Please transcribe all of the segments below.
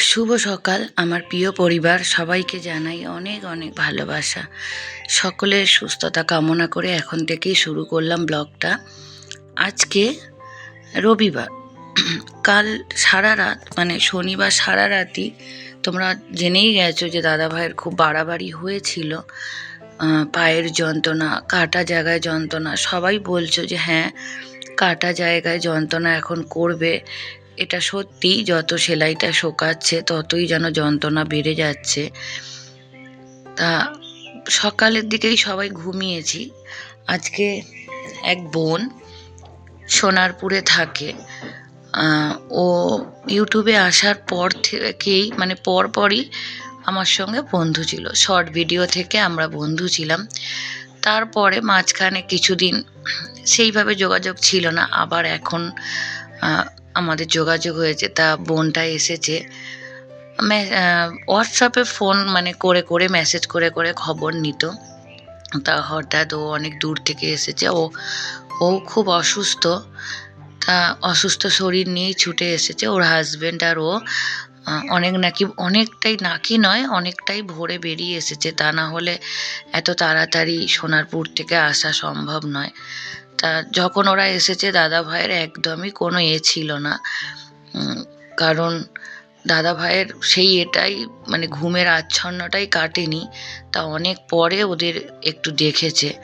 শুভ সকাল। আমার প্রিয় পরিবার, সবাইকে জানাই অনেক অনেক ভালোবাসা। সকলের সুস্থতা কামনা করে এখন থেকেই শুরু করলাম ব্লগটা। আজকে রবিবার। কাল সারা রাত মানে শনিবার সারা রাতই তোমরা জেনেই গেছো যে দাদা ভাইয়ের খুব বাড়াবাড়ি হয়েছিল। পায়ের যন্ত্রণা, কাটা জায়গায় যন্ত্রণা, সবাই বলছো যে হ্যাঁ কাটা জায়গায় যন্ত্রণা এখন করবে। এটা সত্যি যত সেলাইটা শোকাচ্ছে, ততই যেন যন্ত্রণা বেড়ে যাচ্ছে। তা সকালের দিকেই সবাই ঘুমিয়েছি। আজকে এক বোন সোনারপুরে থাকে। ও ইউটিউবে আসার পর থেকেই মানে পর পরই আমার সঙ্গে বন্ধু ছিল। শর্ট ভিডিও থেকে আমরা বন্ধু ছিলাম। তারপরে মাঝখানে কিছুদিন সেইভাবে যোগাযোগ ছিল না। আবার এখন আমাদের যোগাযোগ হয়েছে, তা বোনটা এসেছে। হোয়াটসঅ্যাপে ফোন মানে করে করে মেসেজ করে করে খবর নিত। তা হঠাৎ ও অনেক দূর থেকে এসেছে। ও ও খুব অসুস্থ। তা অসুস্থ শরীর নিয়েই ছুটে এসেছে। ওর হাজব্যান্ড আর ও অনেক নাকি, অনেকটাই নাকি নয়, অনেকটাই ভোরে বেরিয়ে এসেছে। তা না হলে এত তাড়াতাড়ি সোনারপুর থেকে আসা সম্ভব নয়। তা যখন ওরা এসেছে, দাদা ভাইয়ের একদমই কোনো এ ছিল না। কারণ দাদা ভাইয়ের সেই এটাই মানে ঘুমের আচ্ছন্নটাই কাটেনি। তা অনেক পরে ওদের একটু দেখেছে।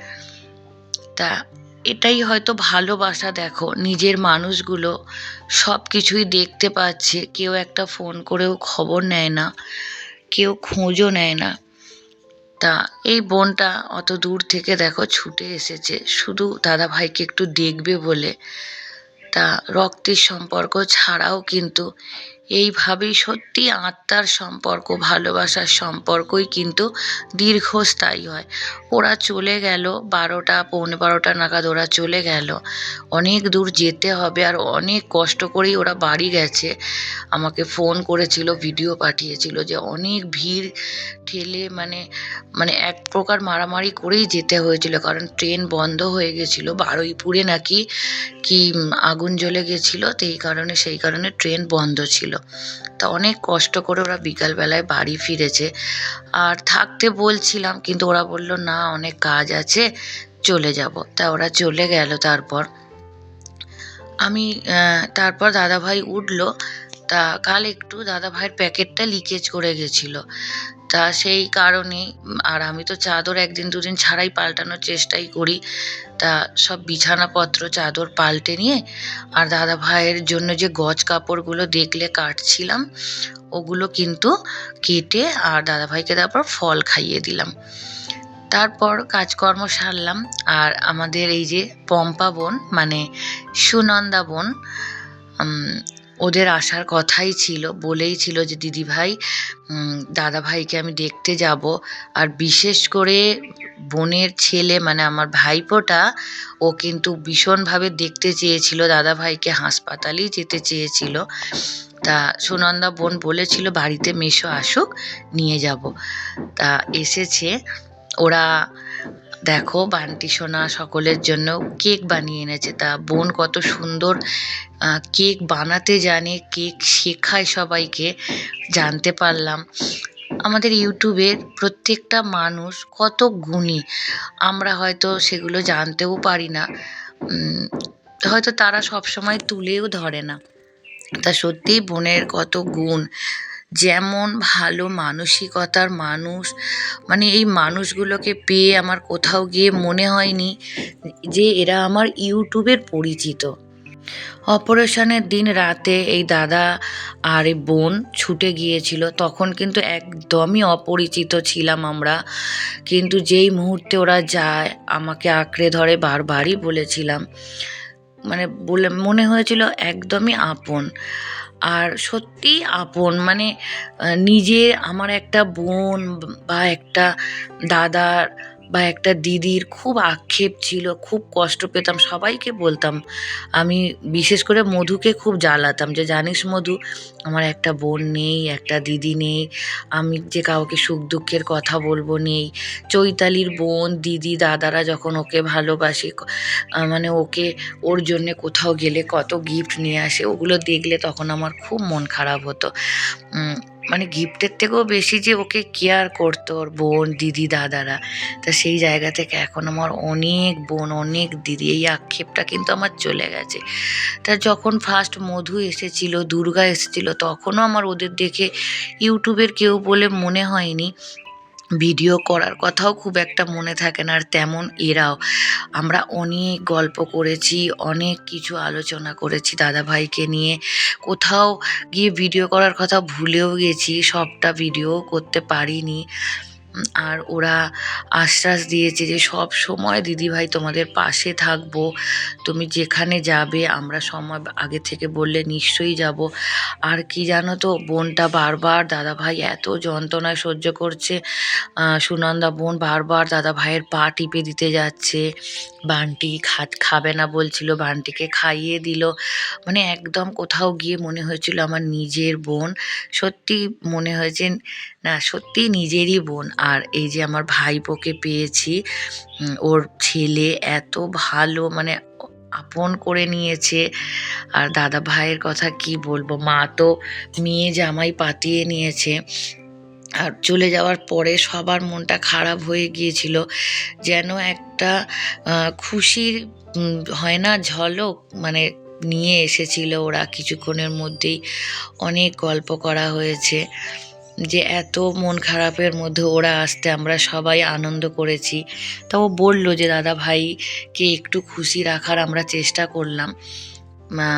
তা এটাই হয়তো ভালোবাসা, দেখো। নিজের মানুষগুলো সব কিছুই দেখতে পাচ্ছে। কেউ একটা ফোন করেও খবর নেয় না। কেউ খোঁজও নেয় না। তা এই বোনটা অত দূর থেকে দেখো ছুটে এসেছে। শুধু দাদা ভাইকে একটু দেখবে বলে। তা রক্তের সম্পর্ক ছাড়াও কিন্তু এইভাবেই সত্যি আত্মার সম্পর্ক, ভালোবাসার সম্পর্কই কিন্তু দীর্ঘস্থায়ী হয়। ওরা চলে গেল বারোটা, পৌনে বারোটা নাগাদ ওরা চলে গেল। অনেক দূর যেতে হবে আর অনেক কষ্ট করেই ওরা বাড়ি গেছে। আমাকে ফোন করেছিল, ভিডিও পাঠিয়েছিল যে অনেক ভিড় ঠেলে মানে মানে এক প্রকার মারামারি করেই যেতে হয়েছিল কারণ ট্রেন বন্ধ হয়ে গেছিল। বারুইপুরে নাকি কি আগুন জ্বলে গেছিল, তো এই কারণে, সেই কারণে ট্রেন বন্ধ ছিল। তা অনেক কষ্ট করে ওরা বিকালবেলায় বাড়ি ফিরেছে। আর থাকতে বলছিলাম, কিন্তু ওরা বলল, না, অনেক কাজ আছে, চলে যাব। তা ওরা চলে গেল তারপর। আমি তারপর দাদাভাই উঠল। তা কাল একটু দাদাভাইয়ের প্যাকেটটা লিকেজ করে গেছিল। তা সেই কারণে আর আমি তো চাদর একদিন দুদিন ছাড়াই পাল্টানোর চেষ্টাই করি। তা সব বিছানাপত্র চাদর পাল্টে নিয়ে, আর দাদা ভাইয়ের জন্য যে গজ কাপড়গুলো দেখলে কাটছিলাম, ওগুলো কিন্তু কেটে আর দাদা ভাইকে তারপর ফল খাইয়ে দিলাম। তারপর কাজকর্ম সারলাম, আর আমাদের এই যে পম্পা বোন মানে সুনন্দা বোন ওদের আসার কথাই ছিল, বলেই ছিল যে, দিদি ভাই দাদা ভাইকে আমি দেখতে যাব। আর বিশেষ করে বোনের ছেলে মানে আমার ভাইপোটা, ও কিন্তু ভীষণভাবে দেখতে চেয়েছিল, দাদা ভাইকে হাসপাতালেই যেতে চেয়েছিল। তা সুনন্দা বোন বলেছিল, বাড়িতে মেশো, আসুক, নিয়ে যাব। তা এসেছে, ওরা, দেখো, বান্টি সোনা সকলের জন্য কেক বানিয়ে এনেছে। তা বোন কত সুন্দর কেক বানাতে জানে, কেক শেখায় সবাইকে, জানতে পারলাম। আমাদের ইউটিউবের প্রত্যেকটা মানুষ কত গুণী, আমরা হয়তো সেগুলো জানতেও পারি না। হয়তো তারা সব সময় তুলেও ধরে না। তা সত্যিই বোনের কত গুণ। যেমন ভালো মানসিকতার মানুষ মানে এই মানুষগুলোকে পেয়ে আমার কোথাও গিয়ে মনে হয়নি যে এরা আমার ইউটিউবের পরিচিত। অপারেশনের দিন রাতে এই দাদা আর এই বোন ছুটে গিয়েছিল। তখন কিন্তু একদমই অপরিচিত ছিলাম আমরা। কিন্তু যেই মুহূর্তে ওরা যায়, আমাকে আঁকড়ে ধরে বারবারই বলেছিলাম। মানে বলে, মনে হয়েছিল একদমই আপন। আর সত্যি আপন মানে নিজের আমার একটা বোন বা একটা দাদার বা একটা দিদির খুব আক্ষেপ ছিল, খুব কষ্ট পেতাম, সবাইকে বলতাম। আমি বিশেষ করে মধুকে খুব জ্বালাতাম যে, জানিস মধু, আমার একটা বোন নেই, একটা দিদি নেই, আমি যে কাউকে সুখ দুঃখের কথা বলব নেই। চৈতালির বোন, দিদি, দাদারা যখন ওকে ভালোবাসে মানে ওকে, ওর জন্যে কোথাও গেলে কত গিফট নিয়ে আসে, ওগুলো দেখলে তখন আমার খুব মন খারাপ হতো। মানে গিফটের থেকেও বেশি যে ওকে কেয়ার করতো ওর বোন, দিদি, দাদারা। তা সেই জায়গা থেকে এখন আমার অনেক বোন, অনেক দিদি, এই আক্ষেপটা কিন্তু আমার চলে গেছে। তা যখন ফার্স্ট মধু এসেছিল, দুর্গা এসেছিল, তখনও আমার ওদের দেখে ইউটিউবের কেউ বলে মনে হয়নি। ভিডিও করার কথাও খুব একটা মনে থাকে না, আর তেমন এরাও। আমরা অনেক গল্প করেছি, অনেক কিছু আলোচনা করেছি দাদা ভাইকে নিয়ে। কোথাও গিয়ে ভিডিও করার কথা ভুলেও গেছি, সবটা ভিডিও করতে পারিনি। আর ওরা আশ্বাস দিয়েছে যে সব সময় দিদিভাই তোমাদের পাশে থাকব। তুমি যেখানে যাবে, আমরা সময় আগে থেকে বললে নিশ্চয়ই যাব। আর কি জানো তো, বোনটা বারবার দাদাভাই এত যন্ত্রণায় সহ্য করছে। সুনন্দা বোন বারবার দাদা ভাইয়ের পা টিপে দিতে যাচ্ছে। বান্টি খাত খাবে না বলছিল, বান্টিকে খাইয়ে দিল। মানে একদম কোথাও গিয়ে মনে হয়েছিল আমার নিজের বোন। সত্যি মনে হয়েছে না, সত্যি নিজেরই বোন। আর এই যে আমার ভাইপোকে পেয়েছি ওর ছেলে এত ভালো মানে আপন করে নিয়েছে। আর দাদা ভাইয়ের কথা কি বলব? মা তো মেয়ে জামাই পাতিয়ে নিয়েছে। আর চলে যাওয়ার পরে সবার মনটা খারাপ হয়ে গিয়েছিল। যেন একটা খুশির হয় না, ঝলক মানে নিয়ে এসেছিল ওরা। কিছুক্ষণের মধ্যেই অনেক গল্প করা হয়েছে। যে এত মন খারাপের মধ্যে ওরা আসতে আমরা সবাই আনন্দ করেছি। তা ও বলল যে, দাদা ভাইকে একটু খুশি রাখার আমরা চেষ্টা করলাম।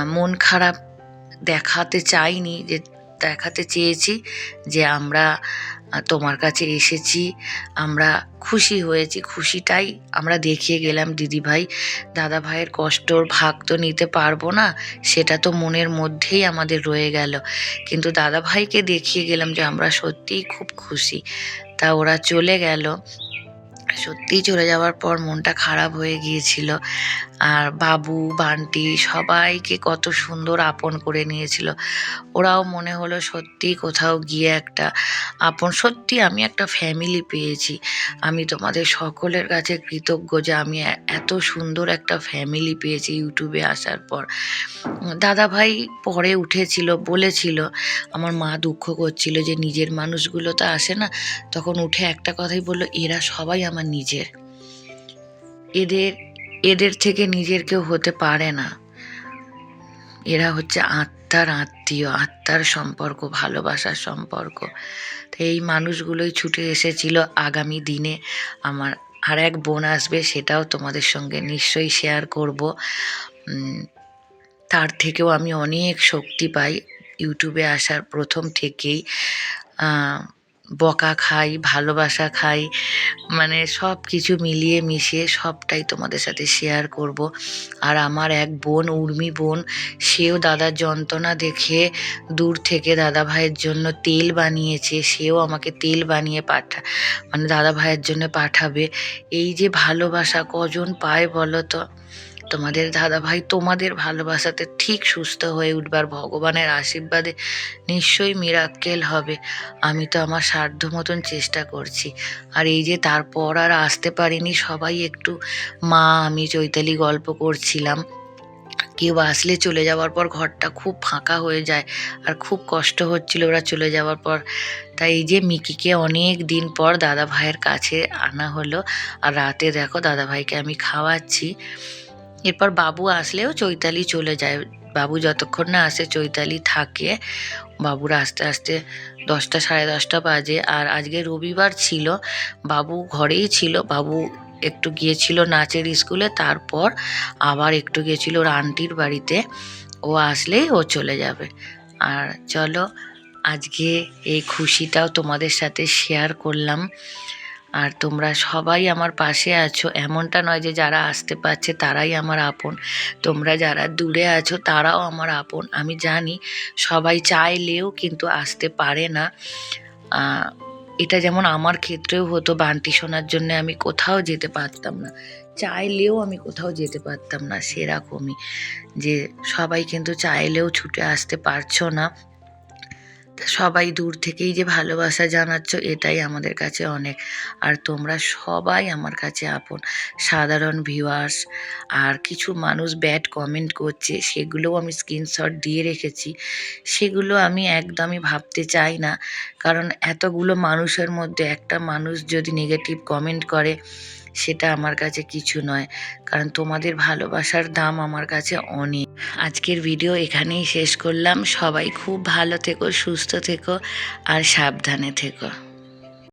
মন খারাপ দেখাতে চাইনি যে দেখাতে চেয়েছি যে আমরা তোমার কাছে এসেছি, আমরা খুশি হয়েছি, খুশিটাই আমরা দেখিয়ে গেলাম দিদিভাই। দাদা ভাইয়ের কষ্টর ভাগ তো নিতে পারব না, সেটা তো মনের মধ্যেই আমাদের রয়ে গেল। কিন্তু দাদা ভাইকে দেখিয়ে গেলাম যে আমরা সত্যিই খুব খুশি। তা ওরা চলে গেল। সত্যিই চলে যাওয়ার পর মনটা খারাপ হয়ে গিয়েছিল। আর বাবু, বান্টি সবাইকে কত সুন্দর আপন করে নিয়েছিল। ওরাও মনে হলো সত্যি কোথাও গিয়ে একটা আপন, সত্যি আমি একটা ফ্যামিলি পেয়েছি। আমি তোমাদের সকলের কাছে কৃতজ্ঞ যে আমি এত সুন্দর একটা ফ্যামিলি পেয়েছি ইউটিউবে আসার পর। দাদা ভাই পরে উঠেছিল, বলেছিল, আমার মা দুঃখ করছিল যে নিজের মানুষগুলো তো আসে না। তখন উঠে একটা কথাই বলল, এরা সবাই আমার নিজের। এদের এদের থেকে নিজের কেউ হতে পারে না। এরা হচ্ছে আত্মার আত্মীয়, আত্মার সম্পর্ক, ভালোবাসার সম্পর্ক। তো এই মানুষগুলোই ছুটে এসেছিল আগামী দিনে। আমার আর এক বোন আসবে, সেটাও তোমাদের সঙ্গে নিশ্চয়ই শেয়ার করব। তার থেকেও আমি অনেক শক্তি পাই। ইউটিউবে আসার প্রথম থেকেই বকা খাই, ভালোবাসা খাই মানে সব কিছু মিলিয়ে মিশিয়ে সবটাই তোমাদের সাথে শেয়ার করব। আর আমার এক বোন, উর্মি বোন, সেও দাদার যন্ত্রণা দেখে দূর থেকে দাদা ভাইয়ের জন্য তেল বানিয়েছে। সেও আমাকে তেল বানিয়ে পাঠা মানে দাদা ভাইয়ের জন্য পাঠাবে। এই যে ভালোবাসা কজন পায় বলো তো? তোমাদের দাদা ভাই তোমাদের ভালোবাসাতে ঠিক সুস্থ হয়ে উঠবার ভগবানের আশীর্বাদে নিশ্চয়ই মিরাক্কেল হবে। আমি তো আমার সাধ্য মতন চেষ্টা করছি। আর এই যে তারপর আর আসতে পারিনি, সবাই একটু মা, আমি চৈতালি গল্প করছিলাম। কেউ আসলে চলে যাওয়ার পর ঘরটা খুব ফাঁকা হয়ে যায় আর খুব কষ্ট হচ্ছিল ওরা চলে যাওয়ার পর। তাই এই যে মিকিকে অনেক দিন পর দাদা ভাইয়ের কাছে আনা হলো। আর রাতে দেখো দাদা ভাইকে আমি খাওয়াচ্ছি। এরপর বাবু আসলেও চৈতালি চলে যায়। বাবু যতক্ষণ না আসে, চৈতালি থাকে। বাবুর আস্তে আস্তে দশটা, সাড়ে দশটা বাজে। আর আজকে রবিবার ছিল, বাবু ঘরেই ছিল। বাবু একটু গিয়েছিল নাচের স্কুলে, তারপর আবার একটু গিয়েছিল ওর আন্টির বাড়িতে। ও আসলেই ও চলে যাবে। আর চলো, আজকে এই খুশিটাও তোমাদের সাথে শেয়ার করলাম। আর তোমরা সবাই আমার পাশে আছো। এমনটা নয় যে যারা আসতে পারছে তারাই আমার আপন। তোমরা যারা দূরে আছো তারাও আমার আপন। আমি জানি সবাই চাইলেও কিন্তু আসতে পারে না। এটা যেমন আমার ক্ষেত্রেও হতো বান্টি শোনার জন্য আমি কোথাও যেতে পারতাম না। চাইলেও আমি কোথাও যেতে পারতাম না সেরকমই। যে সবাই কিন্তু চাইলেও ছুটে আসতে পারছ না। সবাই দূর থেকেই যে ভালোবাসা জানাচ্ছ, এটাই আমাদের কাছে অনেক। আর তোমরা সবাই আমার কাছে আপন। সাধারণ ভিউয়ার্স আর কিছু মানুষ ব্যাড কমেন্ট করছে, সেগুলোও আমি স্ক্রিনশট দিয়ে রেখেছি। সেগুলো আমি একদমই ভাবতে চাই না। কারণ এতগুলো মানুষের মধ্যে একটা মানুষ যদি নেগেটিভ কমেন্ট করে সেটা আমার কাছে কিছু নয়, কারণ তোমাদের ভালোবাসার দাম আমার কাছে অনেক। আজকের ভিডিও এখানেই শেষ করলাম। সবাই খুব ভালো থেকো, সুস্থ থেকো, আর সাবধানে থেকো।